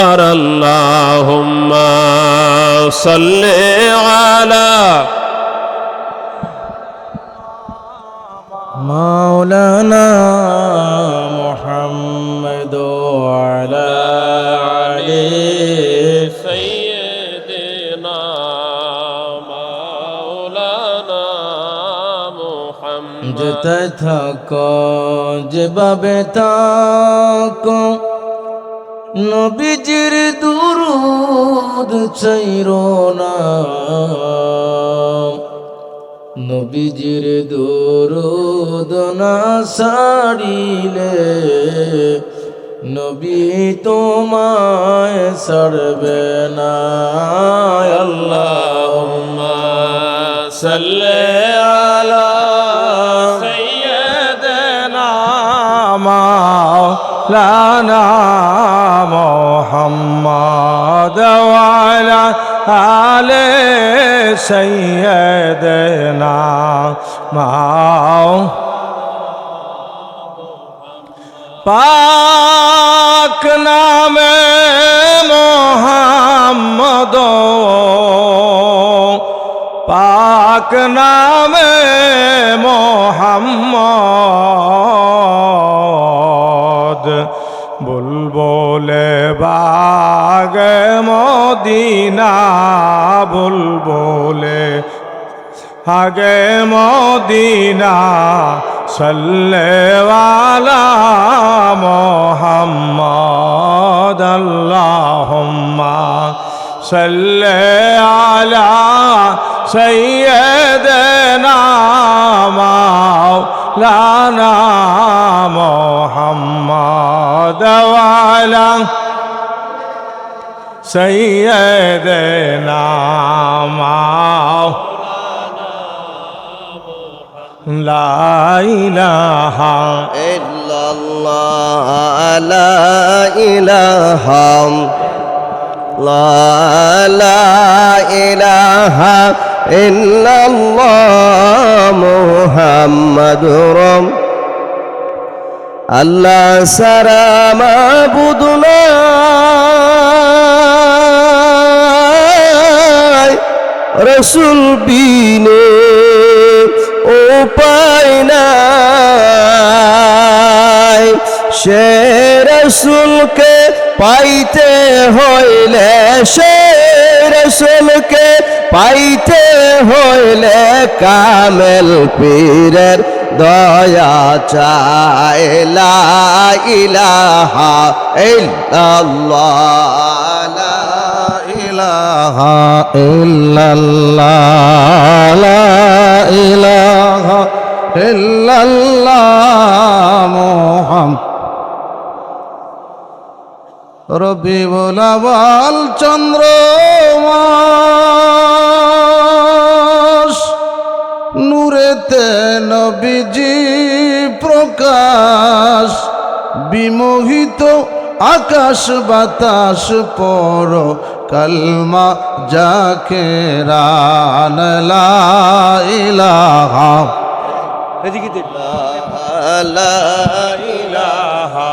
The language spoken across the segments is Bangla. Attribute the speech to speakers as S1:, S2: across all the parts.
S1: اللهم صل على
S2: مولانا محمد وعلى علي
S1: سيدنا مولانا محمد
S2: যেতে থাকো যেভাবে থাকো নবীজির দুরুদ চাইর না। নবীজির দুরুদ না সারিলে নবী তোমায় সরবে না। আল্লাহ
S1: সাল্লে
S2: আলা
S1: সাইয়্যিদানা
S2: মাওলানা محمد وعلى آل سيدنا مولانا পাক নামে মোহাম্মদ পাক নামে মোহাম্মদ বুলবুলে বাগ মদিনা বুলবুলে আগে মদিনা সল্লেওয়ালা মোহাম্মদ আল্লাহুম্মা সল্লে আলা সৈয়দনা سيدنا لا إله
S3: إلا الله لا إله لا لا إله إلا الله محمد رم الله سلام بدنا রসুল বিনে উপায় নাই। সে রসুলকে পাইতে হইলে, সে রসুলকে পাইতে হইলে কামেল পীরের দয়া চাইলা ইলাহা ইল্লাল্লাহ ইলাহা ইল্লাল্লাহ লা ইলাহা ইল্লাল্লাহ মুহাম্মদ রবি বলাবাল চন্দ্র নূরেতে নবীজি প্রকাশ বিমোহিত আকাশ বাতাস পর কলমা যাকে ইলাহা। এদিকে লা ইলাহা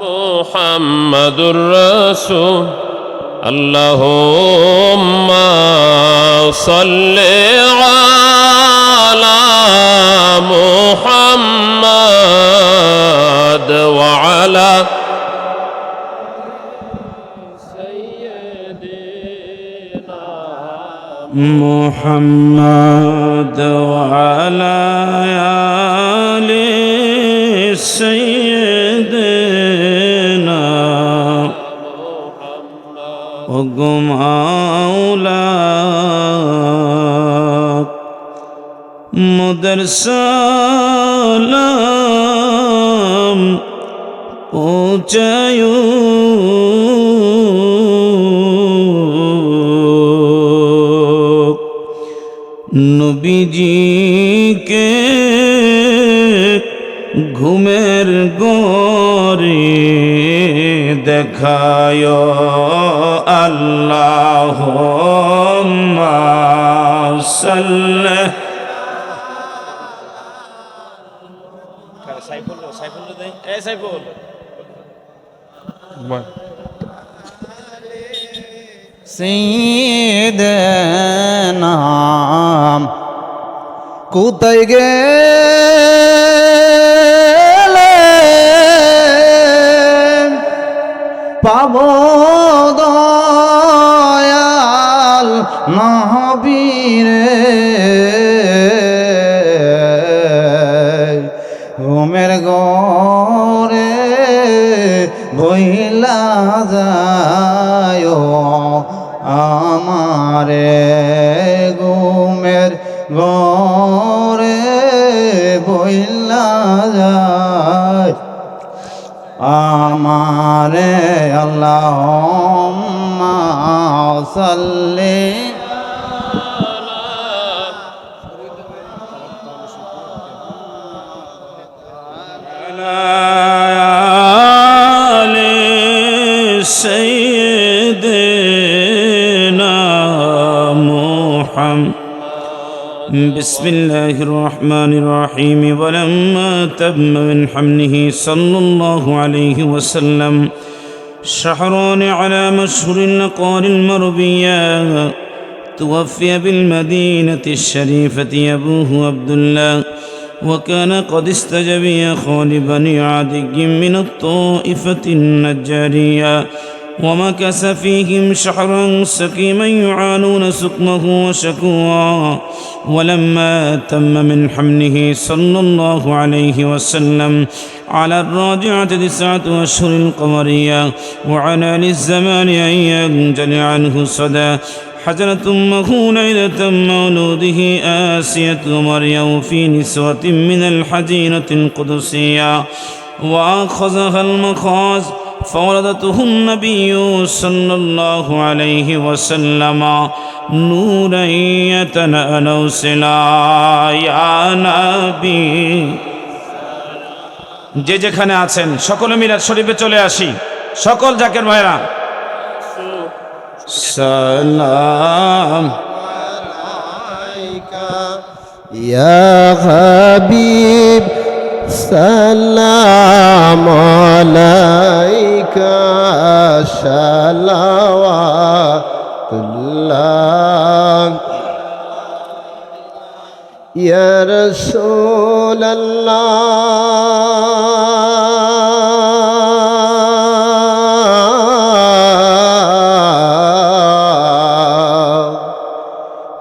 S1: মোহাম্মদুর রসু আল্লাহ সাল্লে محمد وعلى
S2: آل سيدنا وقم أولاك مدرسة لام وجيوب নবীজিকে ঘুমের গরে দেখায় আল্লাহ
S4: সাইফুল সাইফুল এ সাইফুল
S5: নাম কোথায় গেলে? পাব দয়াল নহবীরে ঘুমের গরে বইলা যায় আমারে। ঘুমের গরে বইলা যায় আমারে আল্লাহ সাল্লি
S6: آل سيدنا محمد بسم الله الرحمن الرحيم. ولما تم من حمله صلى الله عليه وسلم شهران على مشهور النقار المربية توفي بالمدينة الشريفة أبوه عبد الله وكان قد استجبي خال بني عدي من الطائفة النجارية. ومكث فيهم شهرا سقيما يعانون سقمه وشكواه ولما تم من حمله صلى الله عليه وسلم على الراجعة تسعة أشهر القمرية وعلى للزمان أن ينجلي عنه صدى. حزنت أمه ليلة مولوده آسية مريم في نسوة من الحزينة القدسية. وأخذها المخاز فولدته النبي صلى الله عليه وسلم نورا يتنأنوسلا يا نبي যে যেখানে আছেন সকলে মিলাদ শরীফে চলে আসি সকল জাকের ভাইরা সালাম
S7: يا حبيب سلام عليك صلوات الله. يا رسول الله.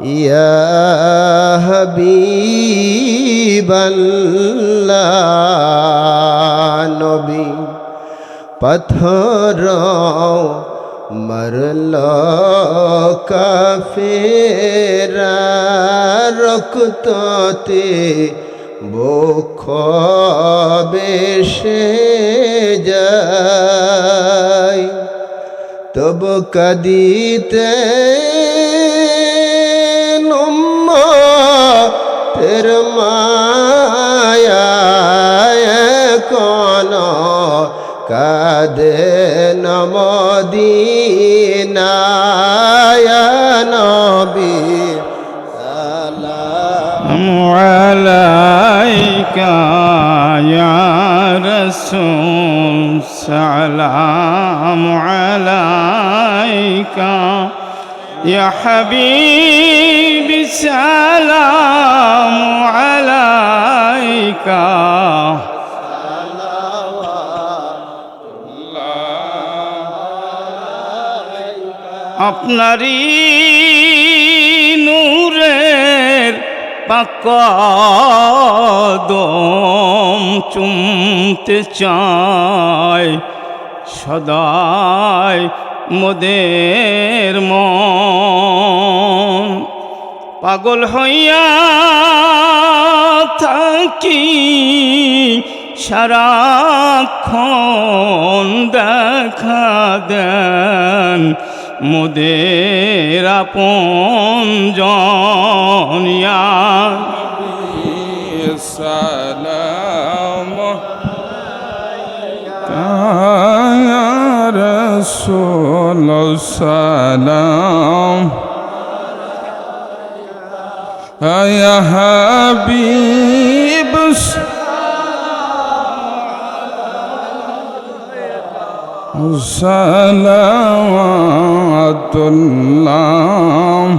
S7: يا حبيب কাফেরা রক্ততে বক্ষ বেশে যায় তব কদিতে নম্ম তের মায়া কোন কাদে নমদিনায়
S5: عليك يا رسول سلام عليك يا حبيبي سلام عليك আপনারই পাকদম চুমতে চায় সদাই মোদের মন। পাগল হইয়া থাকি সারাক্ষণ দেখা দেন মোদের আপন জনিয়া সালাম রসুল সালাম। হাবিব সালাম
S4: صلوات الله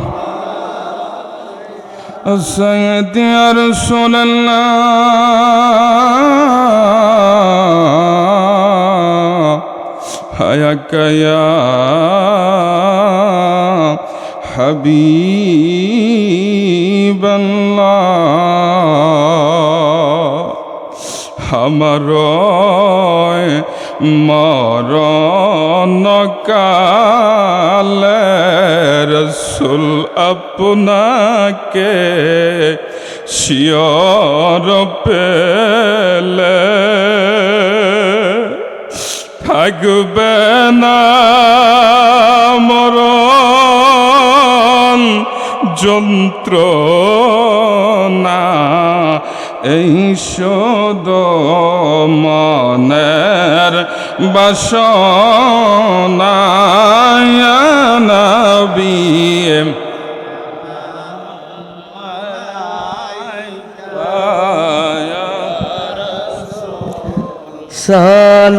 S4: سيدي يا رسول الله حياك يا حبيب الله حمرائي মরণ কালে রসুল আপনাকে শিয়র পেলে। থাকবে না মরণ যন্ত্র না এই শোদ মনের বাসনায়নবী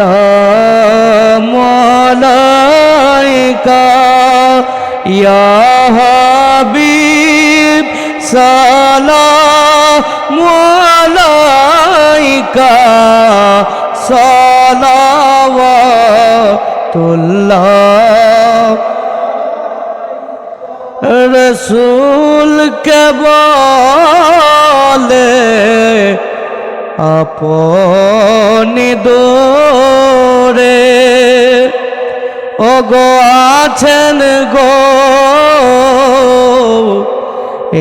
S2: সালাম আলাইকা ইয়া হাবিব সালাম আলাইকা সালাওয়াতুল্লাহ। রসুল কে বলে আপনি দোরে ও গো আছেন গো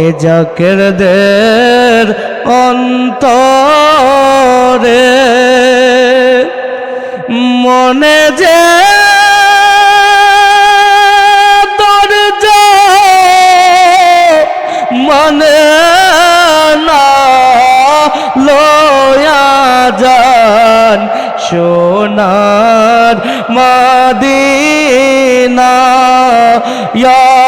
S2: এ জাকের দের অন্তরে মনে যে দরজা মানে না লয়া যান সোনার মাদিনা ইয়া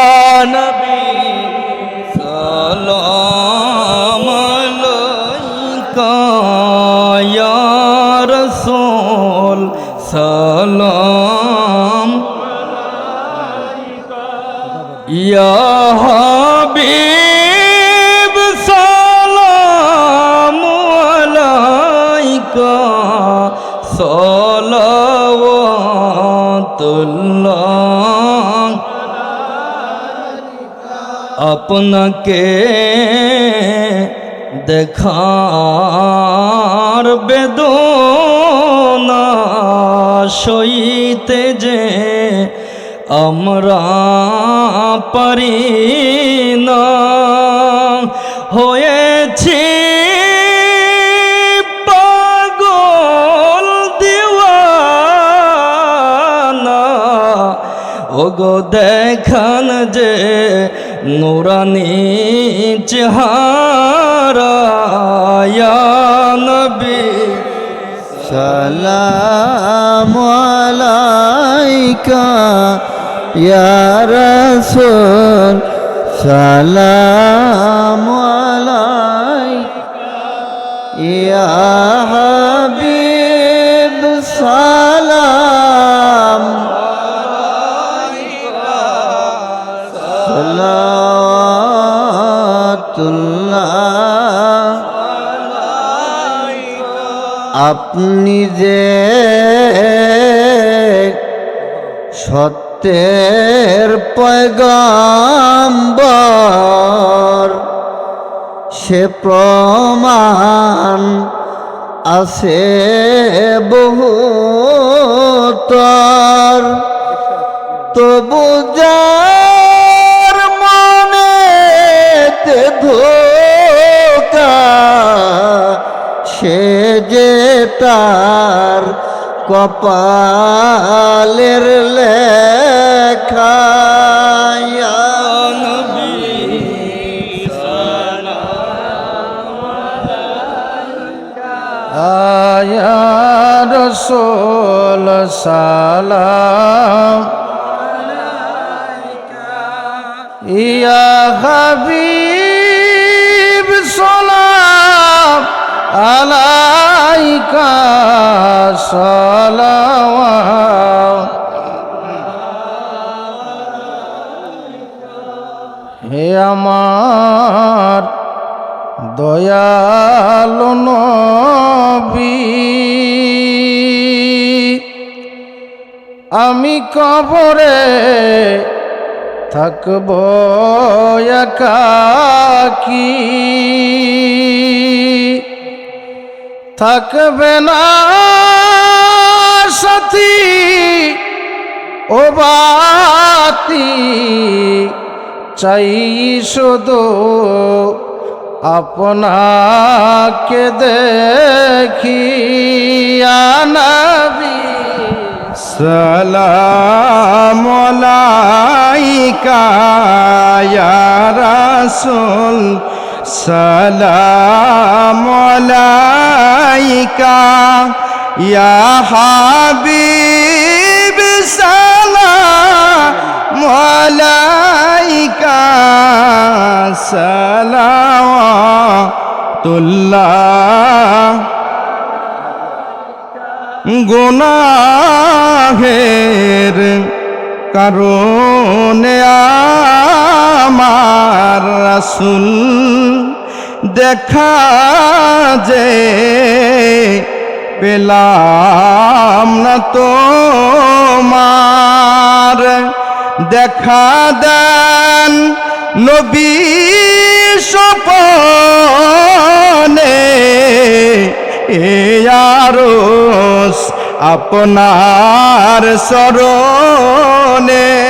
S4: হাবিব সালাম আলাইকা সালাওয়াতুল্লাহ। আপনাকে দেখার বেদনা সইতে যে আমরা পারি না। হয়েছি পাগল দিওয়ানা। ওগো দেখান যে নুরানি চেহারা নবী।
S2: সালাম আলাইকা। রাসূল সালাম আলাইকা। ইয়া হাবিব সালাম আপনি যে সত্যের পয়গম্বর সে প্রমাণ আছে বহুতর। তবু যার মনে ধোকা সে যে তার কপালের লেখা
S8: আয়া রসোল সালাম। ইয়া হাবিব সালাম। আলাইকা সালাওয়াত। হে আমার দয়াল নবী আমি কবরে থাকব একাকী। থাকবে না সাথী ও বাতি। চাই শুধু আপনাকে দেখি আনবী
S9: সালাম আলাইকা ইয়া রাসূল। সালাম আলাইকা ইয়া হাবিব সালাম আলাইকা সালাওয়াতুল্লাহ। গুনাহের কারণে আমার রাসুল দেখা যে পেলাম না তোমার। দেখা দেন নবী সপনে এ আরস আপনার স্মরণে।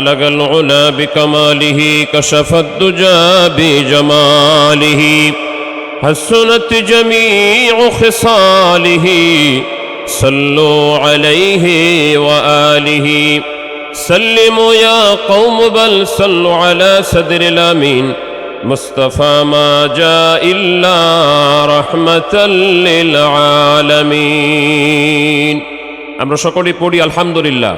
S1: بلغ العلا بكماله كشف الدجى بجماله حسنت جميع خصاله صلوا عليه وآله سلموا يا قوم بل صلوا على صدر الأمين مصطفى ما جاء إلا رحمة للعالمين أمر شكري بودي الحمد لله